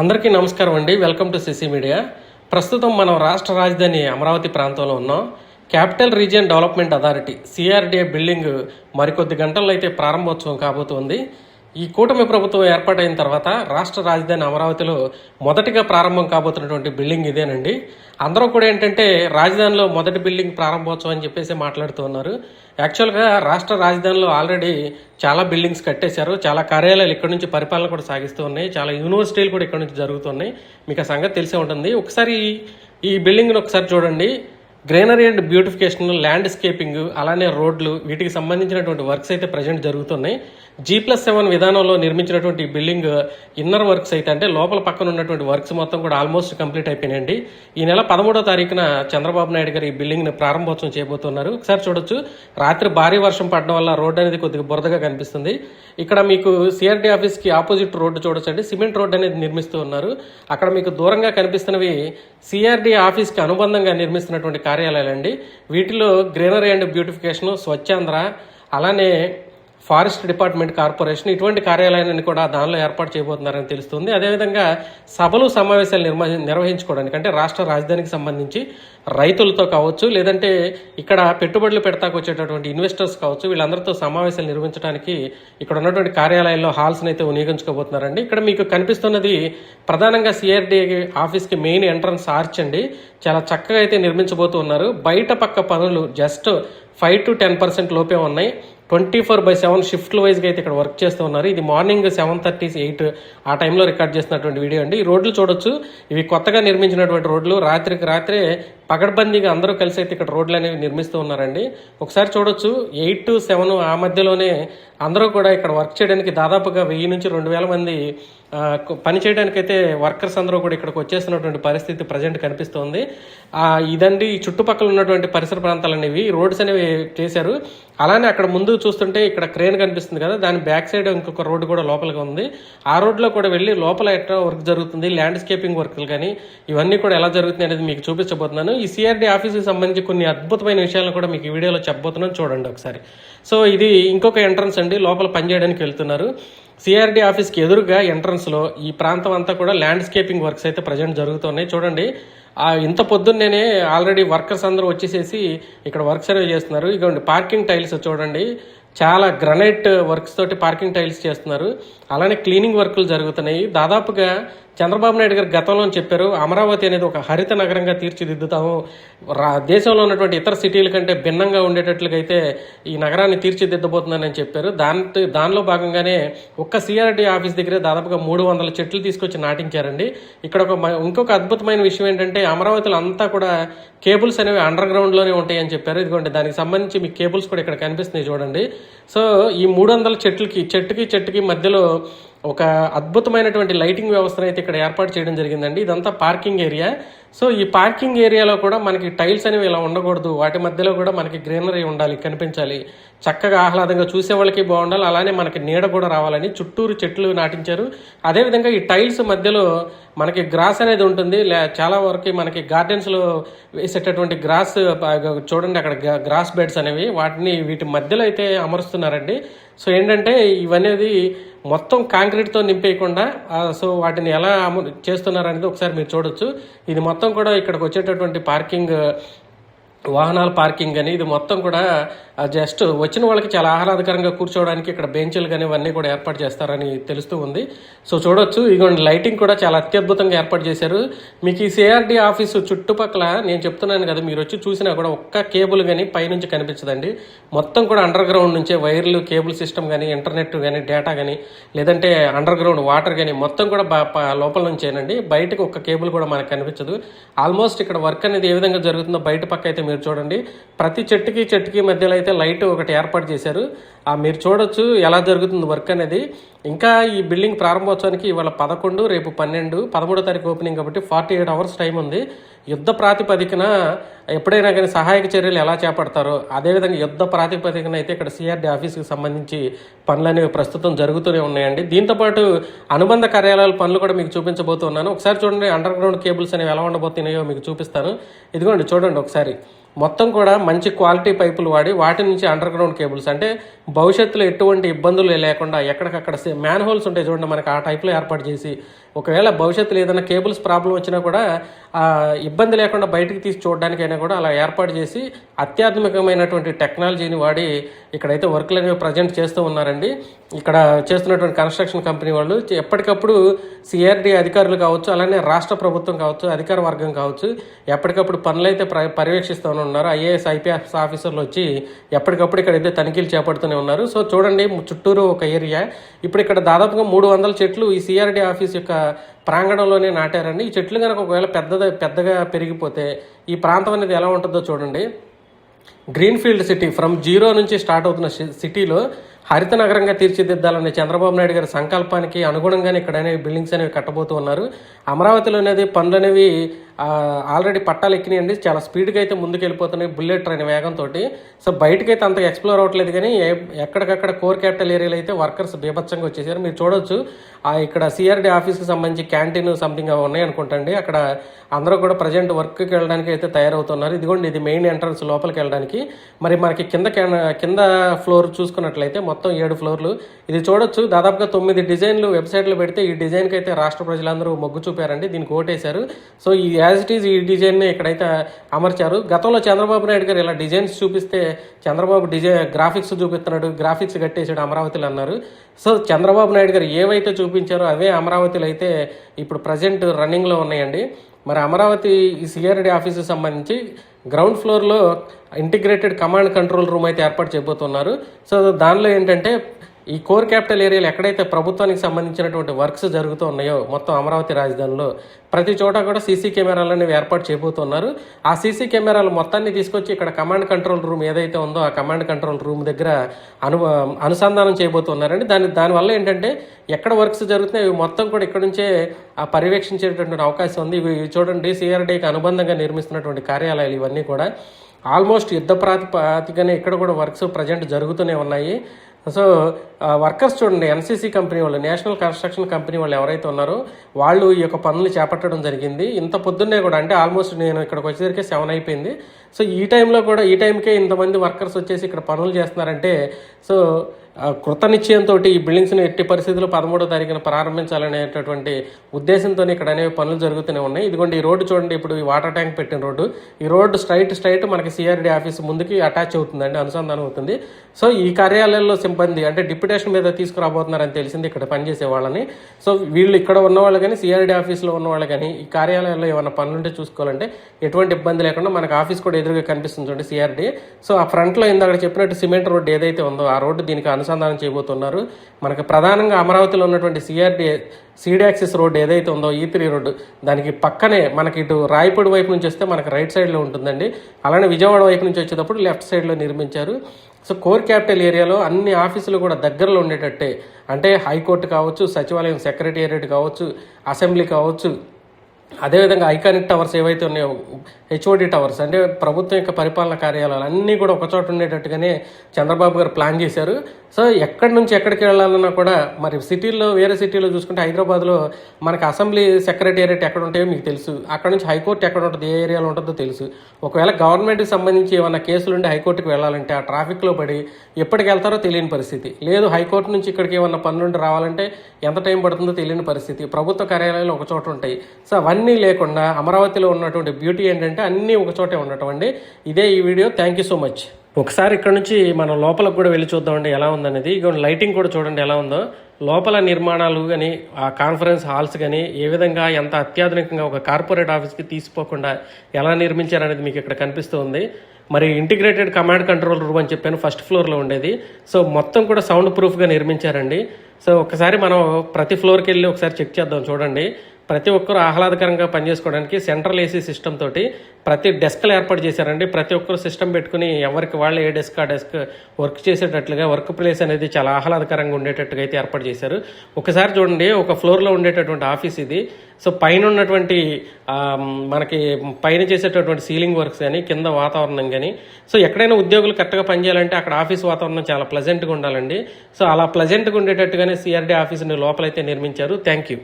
అందరికీ నమస్కారం అండి. వెల్కమ్ టు సిసి మీడియా ప్రస్తుతం మనం రాష్ట్ర రాజధాని అమరావతి ప్రాంతంలో ఉన్నాం. Capital region development authority CRDA building మరికొద్ది గంటల్లో అయితే ప్రారంభోత్సవం కాబోతోంది. ఈ కూటమి ప్రభుత్వం ఏర్పాటైన తర్వాత రాష్ట్ర రాజధాని అమరావతిలో మొదటిగా ప్రారంభం కాబోతున్నటువంటి బిల్డింగ్ ఇదేనండి. అందరూ కూడా ఏంటంటే రాజధానిలో మొదటి బిల్డింగ్ ప్రారంభోత్సవం అని చెప్పేసి మాట్లాడుతూ ఉన్నారు. యాక్చువల్గా రాష్ట్ర రాజధానిలో ఆల్రెడీ చాలా బిల్డింగ్స్ కట్టేశారు. చాలా కార్యాలయాలు ఇక్కడ నుంచి పరిపాలన కూడా సాగిస్తూ ఉన్నాయి. చాలా యూనివర్సిటీలు కూడా ఇక్కడ నుంచి జరుగుతున్నాయి. మీకు ఆ సంగతి తెలిసే ఉంటుంది. ఒకసారి ఈ బిల్డింగ్ని ఒకసారి చూడండి. గ్రీనరీ అండ్ బ్యూటిఫికేషన్ ల్యాండ్స్కేపింగ్ అలానే రోడ్లు వీటికి సంబంధించినటువంటి వర్క్స్ అయితే ప్రజెంట్ జరుగుతున్నాయి. జీ ప్లస్ సెవెన్ విధానంలో నిర్మించినటువంటి బిల్డింగ్ ఇన్నర్ వర్క్స్ అయితే అంటే లోపల పక్కన ఉన్నటువంటి వర్క్స్ మొత్తం కూడా ఆల్మోస్ట్ కంప్లీట్ అయిపోయినాయండి. ఈ నెల పదమూడో తారీఖున చంద్రబాబు నాయుడు గారు ఈ బిల్డింగ్ని ప్రారంభోత్సవం చేయబోతున్నారు. ఒకసారి చూడొచ్చు. రాత్రి భారీ వర్షం పడడం వల్ల రోడ్ అనేది కొద్దిగా బురదగా కనిపిస్తుంది. ఇక్కడ మీకు సిఆర్డీ ఆఫీస్కి ఆపోజిట్ రోడ్డు చూడొచ్చండి. సిమెంట్ రోడ్ అనేది నిర్మిస్తూ ఉన్నారు. అక్కడ మీకు దూరంగా కనిపిస్తున్నవి సిఆర్డీ ఆఫీస్కి అనుబంధంగా నిర్మిస్తున్నటువంటి కార్యాలయాలండి. వీటిలో గ్రీనరీ అండ్ బ్యూటిఫికేషన్ స్వచ్ఛాంధ్ర అలానే ఫారెస్ట్ డిపార్ట్మెంట్ కార్పొరేషన్ ఇటువంటి కార్యాలయాన్ని కూడా దానిలో ఏర్పాటు చేయబోతున్నారని తెలుస్తుంది. అదేవిధంగా సభలు సమావేశాలు నిర్మ నిర్వహించుకోవడానికి అంటే రాష్ట్ర రాజధానికి సంబంధించి రైతులతో కావచ్చు లేదంటే ఇక్కడ పెట్టుబడులు పెడతాకు వచ్చేటటువంటి ఇన్వెస్టర్స్ కావచ్చు వీళ్ళందరితో సమావేశాలు నిర్వహించడానికి ఇక్కడ ఉన్నటువంటి కార్యాలయాల్లో హాల్స్ని అయితే వినియోగించుకోబోతున్నారండి. ఇక్కడ మీకు కనిపిస్తున్నది ప్రధానంగా సిఆర్డీ ఆఫీస్కి మెయిన్ ఎంట్రన్స్ ఆర్చ్ అండి. చాలా చక్కగా అయితే నిర్మించబోతున్నారు. బయట పక్క పనులు just five to ten percent లోపే ఉన్నాయి. Twenty four by seven shift వైజ్గా అయితే ఇక్కడ వర్క్ చేస్తూ ఉన్నారు. ఇది మార్నింగ్ సెవెన్ థర్టీ ఎయిట్ ఆ టైంలో రికార్డ్ చేసినటువంటి వీడియో అండి. ఈ రోడ్లు చూడొచ్చు. ఇవి కొత్తగా నిర్మించినటువంటి రోడ్లు. రాత్రికి రాత్రే పగడ్బందీగా అందరూ కలిసి అయితే ఇక్కడ రోడ్లు అనేవి నిర్మిస్తూ ఉన్నారండి. ఒకసారి చూడొచ్చు ఎయిట్ టు సెవెన్ ఆ మధ్యలోనే అందరూ కూడా ఇక్కడ వర్క్ చేయడానికి దాదాపుగా వెయ్యి నుంచి రెండు వేల మంది పని చేయడానికైతే వర్కర్స్ అందరూ కూడా ఇక్కడికి వచ్చేస్తున్నటువంటి పరిస్థితి ప్రజెంట్ కనిపిస్తోంది. ఇదండి చుట్టుపక్కల ఉన్నటువంటి పరిసర ప్రాంతాలు అనేవి రోడ్స్ అనేవి చేశారు. అలానే అక్కడ ముందు చూస్తుంటే ఇక్కడ క్రేన్ కనిపిస్తుంది కదా దాని బ్యాక్ సైడ్ ఇంకొక రోడ్డు కూడా లోపలిగా ఉంది. ఆ రోడ్లో కూడా వెళ్ళి లోపల ఎట్లా వర్క్ జరుగుతుంది ల్యాండ్స్కేపింగ్ వర్క్లు కానీ ఇవన్నీ కూడా ఎలా జరుగుతుంది అనేది మీకు చూపించబోతున్నాను. ఈ సిఆర్డి ఆఫీస్కి సంబంధించి కొన్ని అద్భుతమైన విషయాలను కూడా మీకు ఈ వీడియోలో చెప్పబోతున్నాను. చూడండి ఒకసారి. సో ఇది ఇంకొక ఎంట్రన్స్ అండి. లోపల పనిచేయడానికి వెళ్తున్నారు. సిఆర్డి ఆఫీస్కి ఎదురుగా ఎంట్రన్స్లో ఈ ప్రాంతం అంతా కూడా ల్యాండ్స్కేపింగ్ వర్క్స్ అయితే ప్రజెంట్ జరుగుతున్నాయి. చూడండి. ఇంత పొద్దున్నేనే ఆల్రెడీ వర్కర్స్ అందరూ వచ్చేసేసి ఇక్కడ వర్క్స్ అనేవి చేస్తున్నారు. ఇదిగోండి పార్కింగ్ టైల్స్ చూడండి. చాలా గ్రనైట్ వర్క్స్ తోటి పార్కింగ్ టైల్స్ చేస్తున్నారు. అలానే క్లీనింగ్ వర్కులు జరుగుతున్నాయి. దాదాపుగా చంద్రబాబు నాయుడు గారు గతంలో చెప్పారు అమరావతి అనేది ఒక హరిత నగరంగా తీర్చిదిద్దుతాము. రా దేశంలో ఉన్నటువంటి ఇతర సిటీల కంటే భిన్నంగా ఉండేటట్లుగా అయితే ఈ నగరాన్ని తీర్చిదిద్దబోతుందని చెప్పారు. దాంతో దానిలో భాగంగానే ఒక్క సిఆర్డీ ఆఫీస్ దగ్గరే దాదాపుగా మూడు వందల చెట్లు తీసుకొచ్చి నాటించారండి. ఇక్కడ ఒక మ- ఇంకొక అద్భుతమైన విషయం ఏంటంటే అమరావతిలో అంతా కూడా కేబుల్స్ అనేవి అండర్ గ్రౌండ్లోనే ఉంటాయని చెప్పారు. ఇదిగోండి దానికి సంబంధించి మీకు కేబుల్స్ కూడా ఇక్కడ కనిపిస్తున్నాయి చూడండి. సో ఈ మూడు వందల చెట్లకి చెట్టుకి చెట్టుకి మధ్యలో ఒక అద్భుతమైనటువంటి లైటింగ్ వ్యవస్థను అయితే ఇక్కడ ఏర్పాటు చేయడం జరిగిందండి. ఇదంతా పార్కింగ్ ఏరియా. సో ఈ పార్కింగ్ ఏరియాలో కూడా మనకి టైల్స్ అనేవి ఇలా ఉండకూడదు. వాటి మధ్యలో కూడా మనకి గ్రీనరీ ఉండాలి కనిపించాలి. చక్కగా ఆహ్లాదంగా చూసే వాళ్ళకి బాగుండాలి. అలానే మనకి నీడ కూడా రావాలని చుట్టూరు చెట్లు నాటించారు. అదేవిధంగా ఈ టైల్స్ మధ్యలో మనకి గ్రాస్ అనేది ఉంటుంది. లే- చాలా వరకు మనకి గార్డెన్స్లో వేసేటటువంటి గ్రాస్ చూడండి అక్కడ గ్రాస్ బెడ్స్ అనేవి. వాటిని వీటి మధ్యలో అయితే అమరుస్తున్నారండి. సో ఏంటంటే ఇవనేది మొత్తం కాంక్రీట్తో నింపేయకుండా సో వాటిని ఎలా అమలు చేస్తున్నారు అనేది ఒకసారి మీరు చూడొచ్చు. ఇది మొత్తం కూడా ఇక్కడికి వచ్చేటటువంటి పార్కింగ్ వాహనాల పార్కింగ్ అని ఇది మొత్తం కూడా జస్ట్ వచ్చిన వాళ్ళకి చాలా ఆహ్లాదకరంగా కూర్చోవడానికి ఇక్కడ బెంచ్లు కానీ ఇవన్నీ కూడా ఏర్పాటు చేస్తారని తెలుస్తూ ఉంది. సో చూడొచ్చు. ఇదిగోండి లైటింగ్ కూడా చాలా అత్యద్భుతంగా ఏర్పాటు చేశారు. మీకు ఈ సిఆర్డి ఆఫీసు చుట్టుపక్కల నేను చెప్తున్నాను కదా మీరు వచ్చి చూసినా కూడా ఒక్క కేబుల్ కానీ పైనుంచి కనిపించదండి. మొత్తం కూడా అండర్ గ్రౌండ్ నుంచే వైర్లు కేబుల్ సిస్టమ్ కానీ ఇంటర్నెట్ కానీ డేటా కానీ లేదంటే అండర్ గ్రౌండ్ వాటర్ కానీ మొత్తం కూడా లోపల నుంచేనండి. బయటకు ఒక్క కేబుల్ కూడా మనకు కనిపించదు. ఆల్మోస్ట్ ఇక్కడ వర్క్ అనేది ఏ విధంగా జరుగుతుందో బయట పక్క అయితే మీరు చూడండి. ప్రతి చెట్టుకి చెట్టుకి మధ్యలో అయితే లైట్ ఒకటి ఏర్పాటు చేశారు. ఆ మీరు చూడొచ్చు ఎలా జరుగుతుంది వర్క్ అనేది. ఇంకా ఈ బిల్డింగ్ ప్రారంభోత్సవానికి ఇవాళ పదకొండు రేపు పన్నెండు పదమూడో తారీఖు ఓపెనింగ్ కాబట్టి ఫార్టీ ఎయిట్ అవర్స్ టైం ఉంది. యుద్ధ ప్రాతిపదికన ఎప్పుడైనా కానీ సహాయక చర్యలు ఎలా చేపడతారో అదేవిధంగా యుద్ధ ప్రాతిపదికన అయితే ఇక్కడ సిఆర్డీ ఆఫీస్కి సంబంధించి పనులు అనేవి ప్రస్తుతం జరుగుతూనే ఉన్నాయండి. దీంతోపాటు అనుబంధ కార్యాలయాల పనులు కూడా మీకు చూపించబోతున్నాను. ఒకసారి చూడండి అండర్ గ్రౌండ్ కేబుల్స్ అనేవి ఎలా ఉండబోతున్నాయో మీకు చూపిస్తాను. ఇదిగోండి చూడండి ఒకసారి. మొత్తం కూడా మంచి క్వాలిటీ పైపులు వాడి వాటి నుంచి అండర్ గ్రౌండ్ కేబుల్స్. అంటే భవిష్యత్తులో ఎటువంటి ఇబ్బందులు లేకుండా ఎక్కడికక్కడ మ్యాన్ హోల్స్ ఉంటాయి చూడండి మనకి ఆ టైప్లో ఏర్పాటు చేసి. ఒకవేళ భవిష్యత్తులో ఏదైనా కేబుల్స్ ప్రాబ్లం వచ్చినా కూడా ఇబ్బంది లేకుండా బయటికి తీసి చూడడానికైనా కూడా అలా ఏర్పాటు చేసి అత్యాధునికమైనటువంటి టెక్నాలజీని వాడి ఇక్కడైతే వర్క్లు అనేవి ప్రజెంట్ చేస్తూ ఉన్నారండి. ఇక్కడ చేస్తున్నటువంటి కన్స్ట్రక్షన్ కంపెనీ వాళ్ళు ఎప్పటికప్పుడు సిఆర్డీ అధికారులు కావచ్చు అలానే రాష్ట్ర ప్రభుత్వం కావచ్చు అధికార వర్గం కావచ్చు ఎప్పటికప్పుడు పనులైతే పర్యవేక్షిస్తూ ఉన్నారు. ఐఏఎస్ ఐపీఎస్ ఆఫీసర్లు వచ్చి ఎప్పటికప్పుడు ఇక్కడైతే తనిఖీలు చేపడుతూనే ఉన్నారు. సో చూడండి చుట్టూరు ఒక ఏరియా. ఇప్పుడు ఇక్కడ దాదాపుగా మూడు వందల చెట్లు ఈ సిఆర్డి ఆఫీస్ యొక్క ప్రాంగణంలోనే నాటారండి. ఈ చెట్లు కనుక ఒకవేళ పెద్దద పెద్దగా పెరిగిపోతే ఈ ప్రాంతం అనేది ఎలా ఉంటుందో చూడండి. గ్రీన్ఫీల్డ్ సిటీ ఫ్రమ్ జీరో నుంచి స్టార్ట్ అవుతున్న సి- సిటీలో హరిత నగరంగా తీర్చిదిద్దాలన్న చంద్రబాబు నాయుడు గారి సంకల్పానికి అనుగుణంగానే ఇక్కడ అనేవి బిల్డింగ్స్ అనేవి కట్టబోతూ ఉన్నారు. అమరావతిలో అనేది పనులు అనేవి ఆల్రెడీ పట్టాలు ఎక్కినాయండి. చాలా స్పీడ్గా అయితే ముందుకెళ్ళిపోతున్నాయి బుల్లెట్ ట్రైన్ వేగంతో సో బయటకైతే అంత ఎక్స్ప్లోర్ అవ్వట్లేదు కానీ ఏ- ఎక్కడికక్కడ కోర్ క్యాపిటల్ ఏరియాలో అయితే వర్కర్స్ బీభత్సంగా వచ్చేసారు. మీరు చూడొచ్చు. ఇక్కడ సిఆర్డి ఆఫీస్కి సంబంధించి క్యాంటీన్ సంథింగ్ అవి ఉన్నాయి అనుకుంటండి. అక్కడ అందరూ కూడా ప్రజెంట్ వర్క్కి వెళ్ళడానికి అయితే తయారవుతున్నారు. ఇదిగోండి ఇది మెయిన్ ఎంట్రన్స్ లోపలికి వెళ్ళడానికి. మరి మనకి కింద కింద ఫ్లోర్ చూసుకున్నట్లయితే మొత్తం ఏడు ఫ్లోర్లు. ఇది చూడొచ్చు. దాదాపుగా తొమ్మిది డిజైన్లు వెబ్సైట్లో పెడితే ఈ డిజైన్కి అయితే రాష్ట్ర ప్రజలందరూ మొగ్గు చూపారండి. దీనికి ఓటేశారు. సో ఈ యాజ్ ఇట్ ఈజ్ ఈ డిజైన్ని ఇక్కడైతే అమర్చారు. గతంలో చంద్రబాబు నాయుడు గారు ఇలా డిజైన్స్ చూపిస్తే చంద్రబాబు డిజైన్ గ్రాఫిక్స్ చూపిస్తున్నాడు గ్రాఫిక్స్ కట్టేసాడు అమరావతిలో అన్నారు. సో చంద్రబాబు నాయుడు గారు ఏవైతే చూపించారో అవే అమరావతిలో అయితే ఇప్పుడు ప్రజెంట్ రన్నింగ్లో ఉన్నాయండి. మరి అమరావతి ఈ సిఆర్డి ఆఫీస్కి సంబంధించి గ్రౌండ్ ఫ్లోర్లో ఇంటిగ్రేటెడ్ కమాండ్ కంట్రోల్ రూమ్ అయితే ఏర్పాటు చేయబోతున్నారు. సో దానిలో ఏంటంటే ఈ కోర్ క్యాపిటల్ ఏరియాలో ఎక్కడైతే ప్రభుత్వానికి సంబంధించినటువంటి వర్క్స్ జరుగుతూ ఉన్నాయో మొత్తం అమరావతి రాజధానిలో ప్రతి చోట కూడా సీసీ కెమెరాలు అనేవి ఏర్పాటు చేయబోతున్నారు. ఆ సీసీ కెమెరాలు మొత్తాన్ని తీసుకొచ్చి ఇక్కడ కమాండ్ కంట్రోల్ రూమ్ ఏదైతే ఉందో ఆ కమాండ్ కంట్రోల్ రూమ్ దగ్గర అను అనుసంధానం చేయబోతున్నారండి. దాని దానివల్ల ఏంటంటే ఎక్కడ వర్క్స్ జరుగుతున్నాయి ఇవి మొత్తం కూడా ఇక్కడ నుంచే ఆ పర్యవేక్షించేటటువంటి అవకాశం ఉంది. ఇవి చూడండి సిఆర్డీకి అనుబంధంగా నిర్మిస్తున్నటువంటి కార్యాలయాలు ఇవన్నీ కూడా. ఆల్మోస్ట్ యుద్ధ ప్రాతిపదికనే ఇక్కడ కూడా వర్క్స్ ప్రజెంట్ జరుగుతూనే ఉన్నాయి. సో వర్కర్స్ చూడండి ఎన్సీసీ కంపెనీ వాళ్ళు నేషనల్ కన్స్ట్రక్షన్ కంపెనీ వాళ్ళు ఎవరైతే ఉన్నారో వాళ్ళు ఈ యొక్క పనులు చేపట్టడం జరిగింది. ఇంత పొద్దున్నే కూడా అంటే ఆల్మోస్ట్ నేను ఇక్కడికి వచ్చేసరికి సెవెన్ అయిపోయింది. సో ఈ టైంలో కూడా ఈ టైంకే ఇంతమంది వర్కర్స్ వచ్చేసి ఇక్కడ పనులు చేస్తున్నారంటే సో కృత నిశ్చయంతో ఈ బిల్డింగ్స్ని ఎట్టి పరిస్థితుల్లో పదమూడో తారీఖున ప్రారంభించాలనేటటువంటి ఉద్దేశంతో ఇక్కడ అనేవి పనులు జరుగుతూనే ఉన్నాయి. ఇదిగోండి ఈ రోడ్డు చూడండి ఇప్పుడు ఈ వాటర్ ట్యాంక్ పెట్టిన రోడ్డు. ఈ రోడ్డు స్ట్రైట్ స్ట్రైట్ మనకి సిఆర్డి ఆఫీస్ ముందుకి అటాచ్ అవుతుందండి అనుసంధానం అవుతుంది. సో ఈ కార్యాలయంలో సిబ్బంది అంటే డిప్యుటేషన్ మీద తీసుకురాబోతున్నారని తెలిసింది ఇక్కడ పనిచేసే వాళ్ళని. సో వీళ్ళు ఇక్కడ ఉన్న వాళ్ళు కానీ సిఆర్డి ఆఫీస్లో ఉన్నవాళ్ళు కానీ ఈ కార్యాలయంలో ఏమైనా పనులుంటే చూసుకోవాలంటే ఎటువంటి ఇబ్బంది లేకుండా మనకు ఆఫీస్ కూడా ఎదురుగా కనిపిస్తుంది చూడండి సిఆర్డి. సో ఆ ఫ్రంట్లో ఇందాక చెప్పినట్టు సిమెంట్ రోడ్డు ఏదైతే ఉందో ఆ రోడ్డు దీనికి అనుసంధానం చేయబోతున్నారు. మనకు ప్రధానంగా అమరావతిలో ఉన్నటువంటి సిఆర్డి సీడాక్సిస్ రోడ్డు ఏదైతే ఉందో e ఈ త్రీ రోడ్డు దానికి పక్కనే మనకి ఇటు రాయపూడి వైపు నుంచి వస్తే మనకి రైట్ సైడ్లో ఉంటుందండి. అలానే విజయవాడ వైపు నుంచి వచ్చేటప్పుడు లెఫ్ట్ సైడ్లో నిర్మించారు. సో కోర్ క్యాపిటల్ ఏరియాలో అన్ని ఆఫీసులు కూడా దగ్గరలో ఉండేటట్టే. అంటే హైకోర్టు కావచ్చు సచివాలయం సెక్రటేరియట్ కావచ్చు అసెంబ్లీ కావచ్చు అదేవిధంగా ఐకానిక్ టవర్స్ ఏవైతే ఉన్నాయో హెచ్ఓడి టవర్స్ అంటే ప్రభుత్వం యొక్క పరిపాలన కార్యాలయాలు అన్నీ కూడా ఒక చోట ఉండేటట్టుగానే చంద్రబాబు గారు ప్లాన్ చేశారు. సో ఎక్కడి నుంచి ఎక్కడికి వెళ్ళాలన్నా కూడా మరి సిటీల్లో వేరే సిటీలో చూసుకుంటే హైదరాబాద్లో మనకి అసెంబ్లీ సెక్రటేరియట్ ఎక్కడ ఉంటాయో మీకు తెలుసు. అక్కడ నుంచి హైకోర్టు ఎక్కడ ఉంటుంది ఏ ఏరియాలో ఉంటుందో తెలుసు. ఒకవేళ గవర్నమెంట్కి సంబంధించి ఏమైనా కేసులు ఉండి హైకోర్టుకి వెళ్ళాలంటే ఆ ట్రాఫిక్లో పడి ఎప్పటికి వెళ్తారో తెలియని పరిస్థితి. లేదు హైకోర్టు నుంచి ఇక్కడికి ఏమన్నా పనులుండి రావాలంటే ఎంత టైం పడుతుందో తెలియని పరిస్థితి. ప్రభుత్వ కార్యాలయాలు ఒక చోట ఉంటాయి. సో అవన్నీ లేకుండా అమరావతిలో ఉన్నటువంటి బ్యూటీ ఏంటంటే అన్నీ ఒకచోటే ఉండటం అండి. ఇదే ఈ video. Thank you so much ఒకసారి ఇక్కడ నుంచి మనం లోపలకు కూడా వెళ్ళి చూద్దామండి ఎలా ఉందనేది. ఇక లైటింగ్ కూడా చూడండి ఎలా ఉందో. లోపల నిర్మాణాలు కానీ ఆ కాన్ఫరెన్స్ హాల్స్ కానీ ఏ విధంగా ఎంత అత్యాధునికంగా ఒక కార్పొరేట్ ఆఫీస్కి తీసిపోకుండా ఎలా నిర్మించారనేది మీకు ఇక్కడ కనిపిస్తుంది మరి ఇంటిగ్రేటెడ్ కమాండ్ కంట్రోల్ రూమ్ అని చెప్పాను ఫస్ట్ ఫ్లోర్లో ఉండేది. సో మొత్తం కూడా సౌండ్ ప్రూఫ్గా నిర్మించారండి. సో ఒకసారి మనం ప్రతి ఫ్లోర్కి వెళ్ళి ఒకసారి చెక్ చేద్దాం చూడండి. ప్రతి ఒక్కరు ఆహ్లాదకరంగా పనిచేసుకోవడానికి సెంట్రల్ ఏసీ సిస్టమ్ తోటి ప్రతి డెస్క్లు ఏర్పాటు చేశారండి. ప్రతి ఒక్కరు సిస్టమ్ పెట్టుకుని ఎవరికి వాళ్ళు ఏ డెస్క్ ఆ డెస్క్ వర్క్ చేసేటట్లుగా వర్క్ ప్లేస్ అనేది చాలా ఆహ్లాదకరంగా ఉండేటట్టుగా అయితే ఏర్పాటు చేశారు. ఒకసారి చూడండి ఒక ఫ్లోర్లో ఉండేటటువంటి ఆఫీస్ ఇది. సో పైన ఉన్నటువంటి మనకి పైన చేసేటటువంటి సీలింగ్ వర్క్స్ కానీ కింద వాతావరణం కానీ సో ఎక్కడైనా ఉద్యోగులు కరెక్ట్గా పనిచేయాలంటే అక్కడ ఆఫీస్ వాతావరణం చాలా ప్లజెంట్గా ఉండాలండి. సో అలా ప్లజెంట్గా ఉండేటట్టుగానే సిఆర్డీ ఆఫీస్ని లోపలైతే నిర్మించారు. Thank you